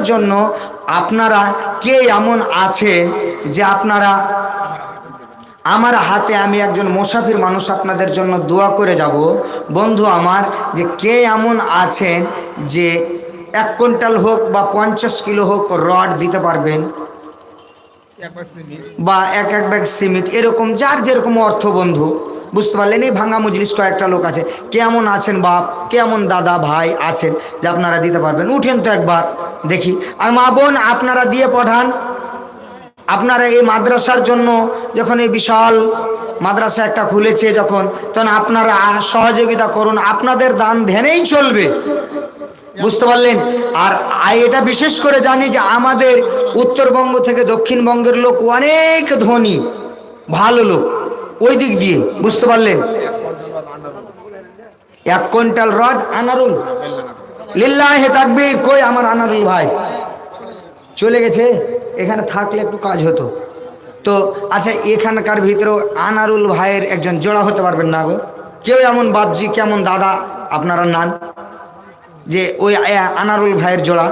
মাদ্রাসার জন্য আপনারা কে এমন আছেন যে আপনারা আমার হাতে আমি একজন মোসাফির মানুষ আপনাদের জন্য দোয়া করে যাব। বন্ধু আমার, যে কে এমন আছেন যে এক কুইন্টাল হোক বা পঞ্চাশ কিলো হোক রড দিতে পারবেন? বা এক এক ব্যাগ সিমেন্ট এরকম, যার যেরকম অর্থ বন্ধু, বুঝতে পারলেন? এই ভাঙ্গা মজলিস কয়েকটা লোক আছে। কেমন আছেন বাপ? কেমন দাদা ভাই আছেন? যে আপনারা দিতে পারবেন। উঠেন তো একবার, দেখি। আর মা বোন, আপনারা দিয়ে পাঠান আপনারা এই মাদ্রাসার জন্য যখন এই বিশাল মাদ্রাসা একটা খুলেছে যখন, তখন আপনারা সহযোগিতা করুন। আপনাদের দান ধ্যানেই চলবে। বুঝতে পারলেন? আর এটা বিশেষ করে জানি যে আমাদের উত্তরবঙ্গ থেকে দক্ষিণবঙ্গের লোক অনেক ধনী, ভালো লোক। ওই দিক দিয়ে, বুঝতে পারলেন? এক কুইন্টাল রড আনারুল। লিল্লাহে তাকবীর। কই আমার আনারুল ভাই? চলে গেছে? এখানে থাকলে একটু কাজ হতো। তো আচ্ছা এখানকার ভিতরেও আনারুল ভাইয়ের একজন জোড়া হতে পারবেন না গো? কেউ এমন বাপজি, কেমন দাদা, আপনারা নান যে ওই আনারুল ভাইয়ের জোড়া।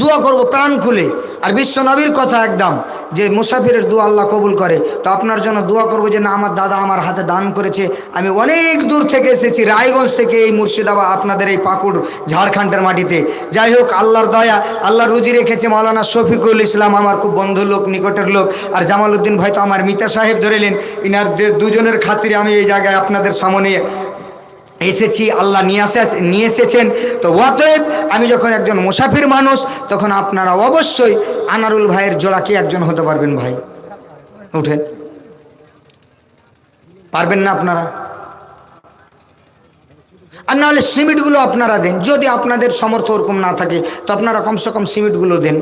দোয়া করব, প্রাণ খুলে। আর বিশ্ব নবীর কথা একদম, যে মুসাফিরের দোয়া আল্লাহ কবুল করে। তো আপনার জন্য দোয়া করব যে, না, আমার দাদা আমার হাতে দান করেছে। আমি অনেক দূর থেকে এসেছি, রায়গঞ্জ থেকে এই মুর্শিদাবাদ, আপনাদের এই পাকুড়, ঝাড়খণ্ডের মাটিতে। যাই হোক, আল্লাহর দয়া, আল্লাহ রুজি রেখেছে মাওলানা শফিকুল ইসলাম, আমার খুব বন্ধু লোক, নিকটের লোক। আর জামাল উদ্দিন ভাই তো আমার মিতা সাহেব ধরেলেন, ইনার দুজনের খাতিরে আমি এই জায়গায় আপনাদের সামনে এসেছি, আল্লাহ নিয়ে আসে নিয়ে এসেছেন। তো অতএব আমি যখন একজন মুসাফির মানুষ, তখন আপনারা অবশ্যই আনারুল ভাইয়ের জোড়া কি একজন হতে পারবেন ভাই? উঠেন। পারবেন না আপনারা? আর নাহলে সিমেন্টগুলো আপনারা দেন। যদি আপনাদের সমর্থ ওরকম না থাকে, তো আপনারা কমসে কম সিমেন্টগুলো দেন।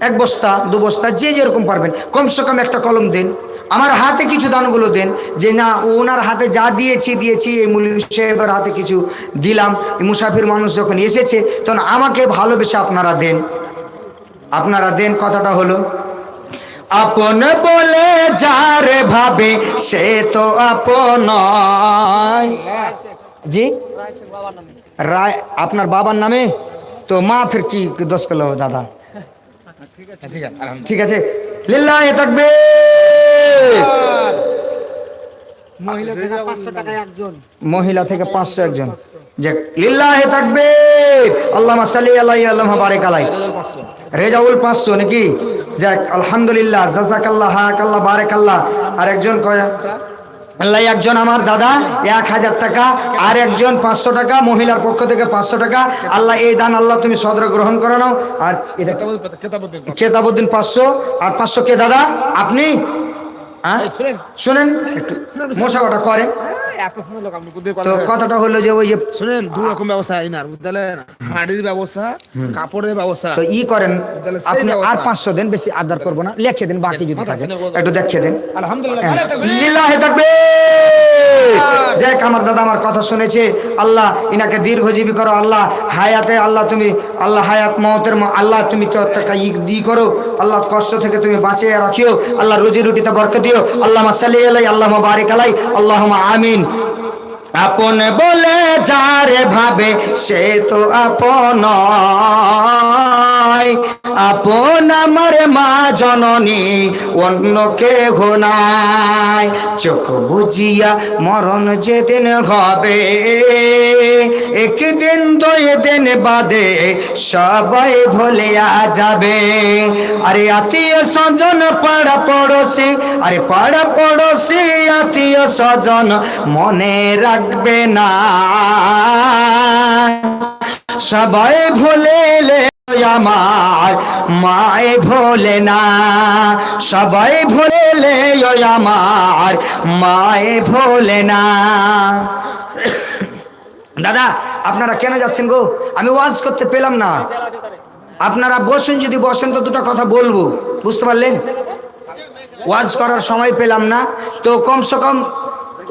এক বস্তা দু বস্তা যে যেরকম পারবেন। কমসে কম একটা কলম দেন। আমার হাতে কিছু দানগুলো দেন যে না ওনার হাতে যা দিয়েছি দিয়েছি এই মুলি সাহেবের হাতে কিছু দিলাম। এই মুসাফির মানুষ যখন এসেছে তখন আমাকে ভালোবেসে আপনারা দেন। আপনারা দেন কথাটা হলো আপন বলে যারে ভাবে সে তো আপন জি? রায় আপনার বাবার নামে? তো মা ফির কি দোষ করল দাদা? ঠিক আছে লিল্লাহে থাকবে। মহিলা থেকে পাঁচশো একজন। মহিলা থেকে যে লিল্লাহে থাকবে। আল্লাহ সাল্লি আল্লাহ আল্লাহ বারেক আলাই রেজাউল পাঁচশো। নাকি? যাক আলহামদুলিল্লাহ জাজাক আল্লাহ হাক আল্লাহ বারেক আল্লাহ আর একজন কয়? আল্লাহ একজন আমার দাদা এক হাজার টাকা আর একজন পাঁচশো টাকা মহিলার পক্ষ থেকে পাঁচশো টাকা। আল্লাহ এই দান আল্লাহ তুমি সদর গ্রহণ করে নাও। আর এটা কেতাবুদ্দিন পাঁচশো। আর পাঁচশো কে দাদা? আপনি? শুনেন। একটু মশা কটা করে। এত সুন্দর লোক আপনি কোথায় তো কথাটা হলো যে ওই যে শুনেন দু রকম এনার বুঝলেন হাড়ির ব্যবসা কাপড়ের ব্যবসা। তো ই করেন আপনি আর পাঁচশো দেন বেশি আদার করব না লিখে দেন বাকি যদি থাকে। একটু দেখিয়ে দেন। আলহামদুলিল্লাহ লিল্লাহে থাকবে যাক আমার দাদা আমার কথা শুনেছে। আল্লাহ, ইনাকে দীর্ঘজীবী করো, আল্লাহ, হায়াতে, আল্লাহ, তুমি, আল্লাহ, হায়াত মহতের আল্লাহ, তুমি তো ই করো। আল্লাহ, কষ্ট থেকে তুমি বাঁচিয়ে রাখিও। আল্লাহ, রুজি রুটিতে বরকত দিও। আল্লাহ সাল্লি আলাই আল্লাহ বারিক আলাই আল্লাহ আমিন। আপন বলে যারে ভাবে, সে তো আপন আপন আমার মা জননী, অন্য কে ঘনায় চোখ বুঝিয়া মরণ যেদিন হবে, একদিন দুই দিন বাদে সবাই ভুলিয়া যাবে। আরে আত্মীয় স্বজন, পাড়া পড়োশি, আরে পাড়া পড়োশি, আত্মীয় স্বজন, মনে রাখবে না। সবাই ভুলেলে আমার মায় ভোলে না। সবাই ভুলেলে আমার মায় ভোলে না। দাদা, আপনারা কেন যাচ্ছেন গো? আমি ওয়াজ করতে পেলাম না। আপনারা বসুন, যদি বসেন তো দুটো কথা বলব। বুঝতে পারলেন? ওয়াজ করার সময় পেলাম না। তো কমসে কম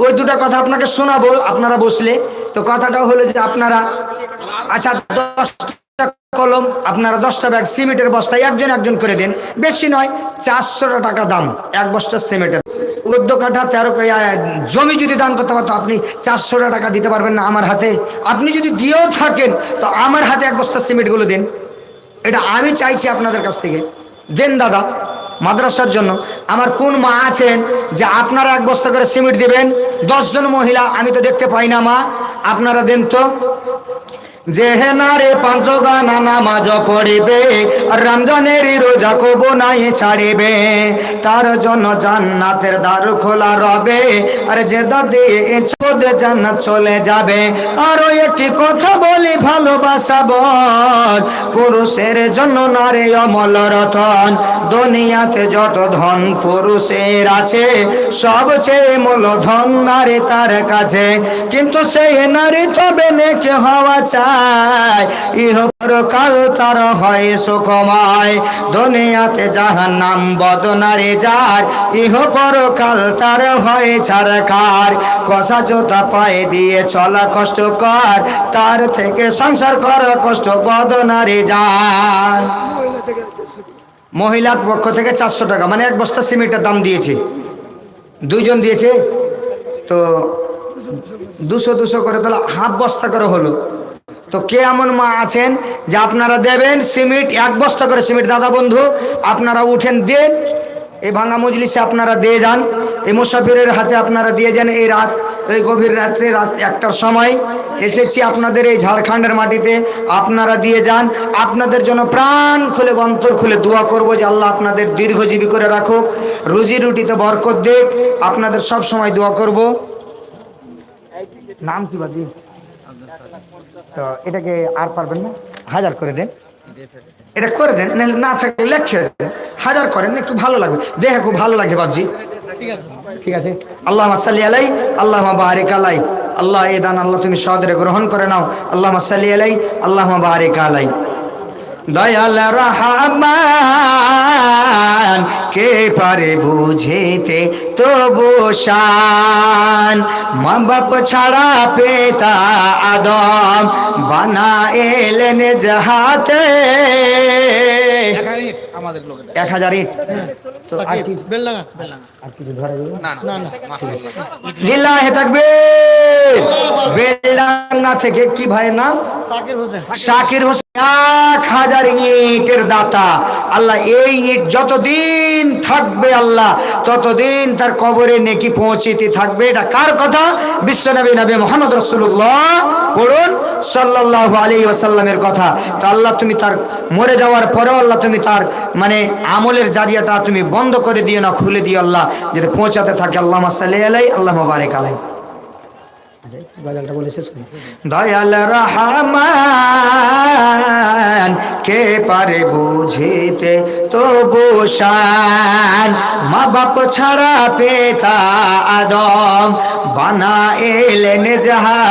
ওই দুটো কথা আপনাকে শোনাবো, আপনারা বসলে। তো কথাটা হলো যে আপনারা আচ্ছা দশটা কলম, আপনারা দশটা ব্যাগ সিমেন্টের বস্তায় একজন একজন করে দেন। বেশি নয় চারশো টাকা দাম, এক বস্তা সিমেন্টের। চোদ্দ কাঠা তেরো জমি যদি দান করতে পারতো, আপনি চারশো টাকা দিতে পারবেন না আমার হাতে। আপনি যদি দিয়েও থাকেন, তো আমার হাতে এক বস্তা সিমেন্টগুলো দিন। এটা আমি চাইছি আপনাদের কাছ থেকে। দেন দাদা। মাদ্রাসার জন্য। আমার কোন মা আছেন যে আপনারা এক বস্তা করে সিমেন্ট দিবেন? দশজন মহিলা, আমি তো দেখতে পাই না মা। আপনারা দেন তো। যে হে নারে পাঁচ গানা নামাজ পড়িবে, আর রমজানের রোজা কব নাই ছাড়িবে। তার জন্য জান্নাতের দ্বার খোলা রবে, আর যে দাদি চোদে জান্নাত চলে যাবে। আরও একটি কথা বলি, ভালোবাসা বল, পুরুষের জন্য নারী অমল রতন। দুনিয়াতে যত ধন পুরুষের আছে, সবচেয়ে মূলধন নারী তার কাছে। কিন্তু সেই নারী তবে নেকে হওয়া চায় ইহ কাল তার হয় সুখময়। দুনিয়াতে যাহার নাম বদনারে যার। ইহ পরকাল তার হয় ছাড়কার। কষা জোতা পায়ে দিয়ে চলা কষ্ট কর তার থেকে সংসার কষ্ট বদনারে যার। মহিলার পক্ষ থেকে চারশো টাকা। মানে এক বস্তা সিমেন্টের দাম দিয়েছে। দুইজন দিয়েছে। তো দুশো দুশো করে তাহলে হাফ বস্তা করে হলো। তো কে এমন মা আছেন যে আপনারা দেবেন সিমেন্ট এক বস্তা করে সিমেন্ট দাদা বন্ধু, আপনারা উঠেন, দেন। এই ভাঙা মজলিসে আপনারা দিয়ে যান। এই মুসাফিরের হাতে আপনারা দিয়ে যান এই রাত, এই গভীর রাত্রে, রাত একটার সময়। এসেছি আপনাদের এই ঝাড়খণ্ডের মাটিতে। আপনারা দিয়ে যান। আপনাদের জন্য প্রাণ খুলে অন্তর খুলে দোয়া করব যে আল্লাহ আপনাদের দীর্ঘজীবী করে রাখুক। রুজি রুটিতে বরকত দেখ আপনাদের সব সময় দোয়া করব। নাম কি বাদি তো এটাকে আর পারবেন না? হাজার করে দেন। এটা করে দেন, না থাকলে লেখে দেন। হাজার করেন একটু ভালো লাগবে। দেখে খুব ভালো লাগছে বাবজি ঠিক আছে। আল্লাহ সাল্লি আলাই আল্লাহ বাহারিক আলাই আল্লাহ এ দান আল্লাহ তুমি সদরে গ্রহণ করে নাও। আল্লাহ সাল্লি আলাই আল্লাহ বাহারিক আলাই দয়াল রহমান কে পারে বুঝিতে তবু শান? মা বাপ ছাড়া পেতা আদম বানা এলেন জাহাতে এক হাজার ইট? তো বেলডাঙ্গা? থেকে কি ভাইয়ের নাম? শাকির হোসেন। এক হাজার ইটের দাতা। আল্লাহ, এই ইট যতদিন থাকবে আল্লাহ, ততদিন তার কবরে নেকি পৌঁছিতে থাকবে। এটা কার কথা? বিশ্বনবী নবী মোহাম্মদ রসুল্লাহ পড়ুন সাল্লাহ আলী ওয়াসাল্লামের কথা। তো আল্লাহ, তুমি তার মরে যাওয়ার পরেও আল্লাহ, তুমি তার মানে আমলের জারিয়াটা তুমি বন্ধ করে দিও না, খুলে দিও আল্লাহ। যাতে পৌঁছাতে থাকে আল্লাহ সাল্লাহ আলাই আল্লাহ বারেক আলাই গজলটা বলে শেষ করি। দয়াল রহমান, কে পারে বুঝিতে তো বসান মা বাপ ছাড়া পেতা আদম বানা এলেন যাহা